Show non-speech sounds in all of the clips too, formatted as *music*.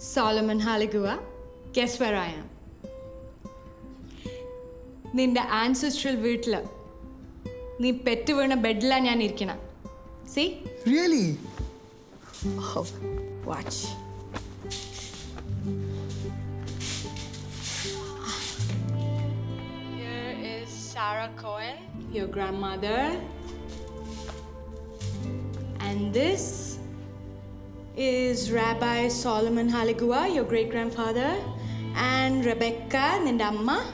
Solomon Haligua, guess where I am? നിന്റെ ancestral വീട്ടിൽ നീ പെറ്റ് വീണ ബെഡിലാണ് ഞാൻ ഇരിക്കണം see really watch Here is Sarah Cohen, your grandmother. And this is Rabbi Solomon Haligua, your great grandfather, and Rebecca Nindamma.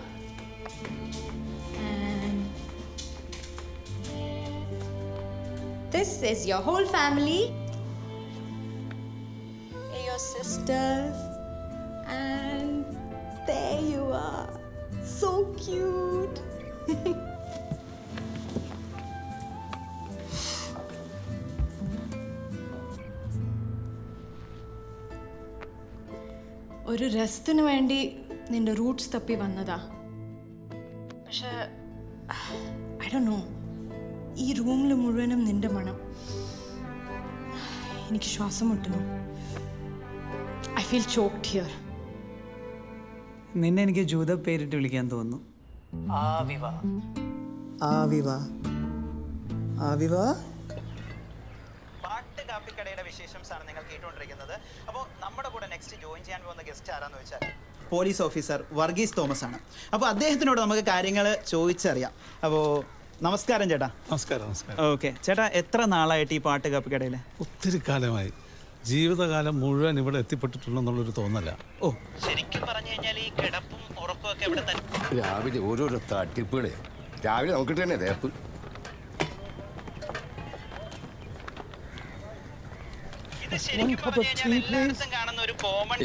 And this is your whole family, your sisters, and there you are. So cute. *laughs* ഒരു രസത്തിന് വേണ്ടി നിന്റെ Roots തപ്പി വന്നതാ. പക്ഷെ I Dr no ഈ റൂമിൽ മുഴുവനും നിന്റെ മണം. എനിക്ക് ശ്വാസം മുട്ടുന്നു ഐ ഫീൽ ചോക്ഡ് ഹിയർ നിന്നെ എനിക്ക് ജൂത പേരിട്ട് വിളിക്കാൻ തോന്നുന്നു. ആവിവ. ആവിവ. ആവിവ? കാപ്പിക്കടയുടെ വിശേഷം ആണ് നിങ്ങൾ കേട്ടുകൊണ്ടിരിക്കുന്നത്. അപ്പോൾ നമ്മുടെ കൂടെ നെക്സ്റ്റ് ജോയിൻ ചെയ്യാൻ പോകുന്ന ഗസ്റ്റ് ആരാന്ന് വെച്ചാൽ പോലീസ് ഓഫീസർ വർഗീസ് തോമസ് ആണ്. അപ്പോൾ അദ്ദേഹത്തിനോട് നമുക്ക് കാര്യങ്ങൾ ചോദിച്ചറിയാം. അപ്പോൾ നമസ്കാരം ചേട്ടാ. നമസ്കാരം നമസ്കാരം. ഓക്കെ ചേട്ടാ എത്ര നാളായിട്ട് ഈ പാട്ട് കാപ്പിക്കടയിൽ ഒത്തിരി കാലമായി. ജീവിതകാലം മുഴുവൻ ഇവിടെ എത്തിപ്പെട്ടിട്ടുണ്ടെന്നുള്ളൊരു തോന്നല. ഓ. ശരിക്കും പറഞ്ഞു കഴിഞ്ഞാൽ ഈ കിടപ്പും ഉറപ്പും ഒക്കെ ഇവിടെ തന്നെ. രാവിലെ ഓരോരോ തട്ടിപ്പുകളെ. രാവിലെ നോക്കിട്ട് തന്നെ തേപ്പ്. ഇത് ശരിക്കും പറഞ്ഞു കഴിഞ്ഞാൽ എല്ലായിടത്തും കാണുന്ന ഒരു കോമൺ.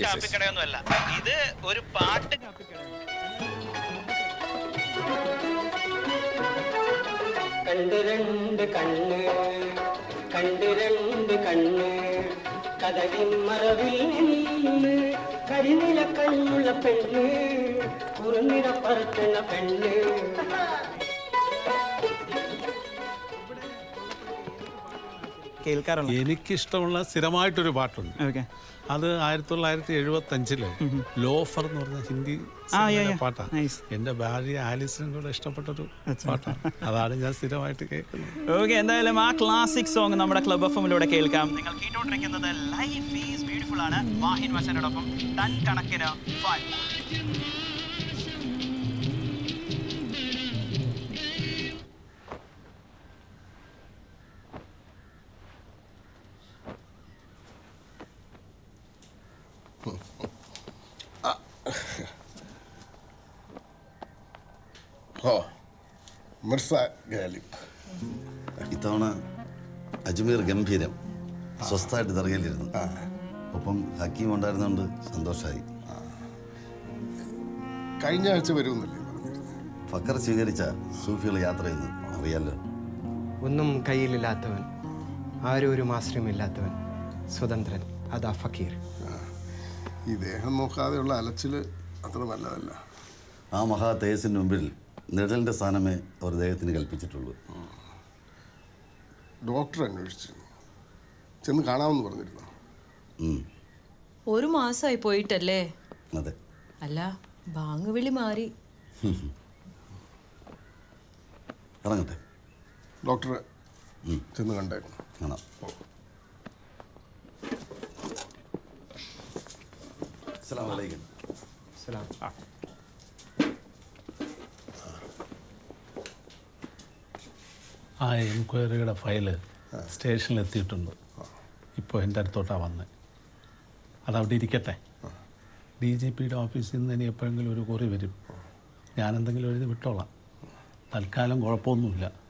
അല്ല ഇത് ഒരു പാട്ട് കാപ്പിക്കടയാണ് കണ്ട് രണ്ട് കണ്ണ് കണ്ട് രണ്ട് കണ്ണ്. കഥകിൻ മറവിൽ നിന്ന് കരിനില കണ്ണുള്ള പെണ്ണ് കുറുനിറ പറക്കുന്ന പെണ്ണ്. കേൾക്കാറുണ്ട്. എനിക്കിഷ്ടമുള്ള സ്ഥിരമായിട്ടൊരു പാട്ടുണ്ട്. ഓക്കെ അത് ആയിരത്തി തൊള്ളായിരത്തി എഴുപത്തി അഞ്ചിൽ ലോഫർ എന്ന് പറഞ്ഞ ഹിന്ദി. പാട്ടാണ്. എന്റെ ഭാര്യ ആലിസിനും കൂടെ ഇഷ്ടപ്പെട്ടൊരു പാട്ടാണ്. *laughs* അതാണ് ഞാൻ സ്ഥിരമായിട്ട് കേൾക്കുന്നത്. ഓക്കെ എന്തായാലും ആ ക്ലാസിക് സോങ് നമ്മുടെ ക്ലബ് എഫ് എമ്മിലൂടെ കേൾക്കാം. നിങ്ങൾ കേട്ടോണ്ടിരിക്കുന്നത് ലൈഫ് ഈസ് ബ്യൂട്ടിഫുൾ ആണ്. വാഹിൻ വശനോടൊപ്പം ടൺ കണക്കിന് ഫൺ മിർസ ഗാലിബ്. ഇത്തവണ അജ്മീർ ഗംഭീരം സ്വസ്ഥമായിട്ട് ദർഗയിലിരുന്നു ഒപ്പം ഹക്കീം ഉണ്ടായിരുന്നതുകൊണ്ട് സന്തോഷമായി കഴിഞ്ഞ ആഴ്ച വരുമെന്നല്ലേ ഫക്കർ സ്വീകരിച്ച സൂഫികൾ യാത്ര ചെയ്യുന്നു അറിയാലോ. ഒന്നും കയ്യിലില്ലാത്തവൻ ആരും ഒരു ആശ്രയമില്ലാത്തവൻ സ്വതന്ത്രൻ അതാ ഫക്കീർ. ഈ ദേഹം നോക്കാതെയുള്ള അലച്ചിൽ അത്ര നല്ലതല്ല. ആ മഹാ തേജസ്സിന് മുമ്പിൽ നിഴലിന്റെ സ്ഥാനമേ അവർ ദേഹത്തിന് കൽപ്പിച്ചിട്ടുള്ളൂ. ഡോക്ടർ അന്വേഷിച്ചു ചെന്ന് കാണാമെന്ന് പറഞ്ഞിരുന്നു. ഒരു മാസമായി പോയിട്ടല്ലേ? അതെ. അല്ല ബാങ്ക് വിളി മാറി ഇറങ്ങട്ടെ. ഡോക്ടറെ ചെന്ന് കണ്ടായിരുന്നു കാണാം. അസ്സലാമു അലൈക്കും. സലാം ആ. എൻക്വയറിയുടെ ഫയൽ സ്റ്റേഷനിൽ എത്തിയിട്ടുണ്ട് ഇപ്പോൾ എന്റെ അടുത്തോട്ടാണ് വന്നത് അതവിടെ ഇരിക്കട്ടെ. ഡി ജി പിയുടെ ഓഫീസിൽ നിന്ന് ഇനി എപ്പോഴെങ്കിലും ഒരു കുറി വരും. ഞാനെന്തെങ്കിലും എഴുതി വിട്ടോളാം. തൽക്കാലം കുഴപ്പമൊന്നുമില്ല.